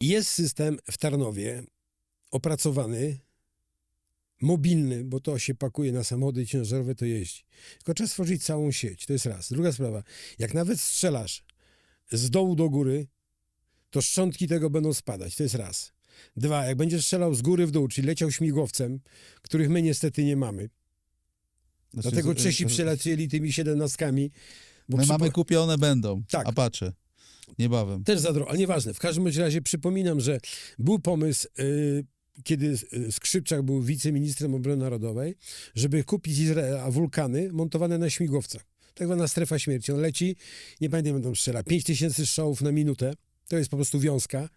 Jest system w Tarnowie opracowany, mobilny, bo to się pakuje na samochody ciężarowe, to jeździ. Tylko trzeba stworzyć całą sieć, to jest raz. Druga sprawa, jak nawet strzelasz z dołu do góry, to szczątki tego będą spadać, to jest raz. Dwa, jak będziesz strzelał z góry w dół, czyli leciał śmigłowcem, których my niestety nie mamy, Znaczy, dlatego Czesi przylecieli tymi siedemnastkami. Bo My przypo- mamy kupione będą. Tak. Apache. Niebawem. Też za drogo, ale nieważne. W każdym razie przypominam, że był pomysł, y, kiedy y, Skrzypczak był wiceministrem obrony narodowej, żeby kupić z Izraela wulkany montowane na śmigłowcach. Tak zwana strefa śmierci. On leci, nie pamiętam, będą strzela, 5 tysięcy strzałów na minutę. To jest po prostu wiązka.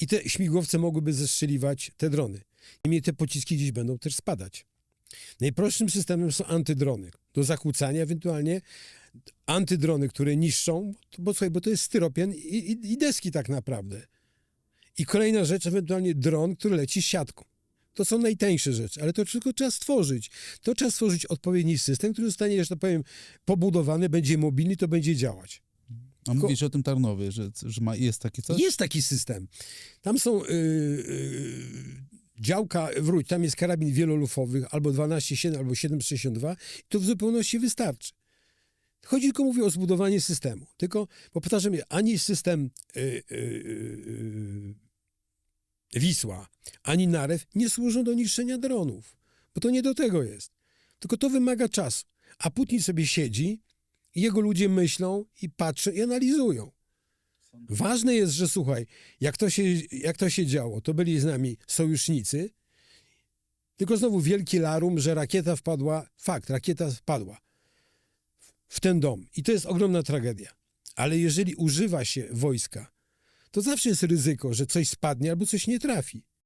I te śmigłowce mogłyby zestrzeliwać te drony. Niemniej te pociski gdzieś będą też spadać. Najprostszym systemem są antydrony. Do zakłócania ewentualnie antydrony, które niszczą, bo słuchaj, bo to jest styropian i, i, i deski tak naprawdę. I kolejna rzecz, ewentualnie dron, który leci siatką. To są najtańsze rzeczy, ale to tylko trzeba stworzyć. To trzeba stworzyć odpowiedni system, który zostanie, że tak powiem, pobudowany, będzie mobilny, to będzie działać. A mówisz o tym Tarnowie, że, że ma, jest takie coś? Jest taki system. Tam są yy, yy, działka, wróć, tam jest karabin wielolufowych, albo 12,7, albo 7,62 i to w zupełności wystarczy. Chodzi tylko, mówię, o zbudowanie systemu. Tylko, bo powtarzam, ani system yy, yy, yy, Wisła, ani Narew nie służą do niszczenia dronów, bo to nie do tego jest. Tylko to wymaga czasu. A Putin sobie siedzi jego ludzie myślą i patrzą i analizują. Ważne jest, że słuchaj, jak to, się, jak to się działo, to byli z nami sojusznicy, tylko znowu wielki larum, że rakieta wpadła, fakt, rakieta wpadła w ten dom. I to jest ogromna tragedia. Ale jeżeli używa się wojska, to zawsze jest ryzyko, że coś spadnie albo coś nie trafi.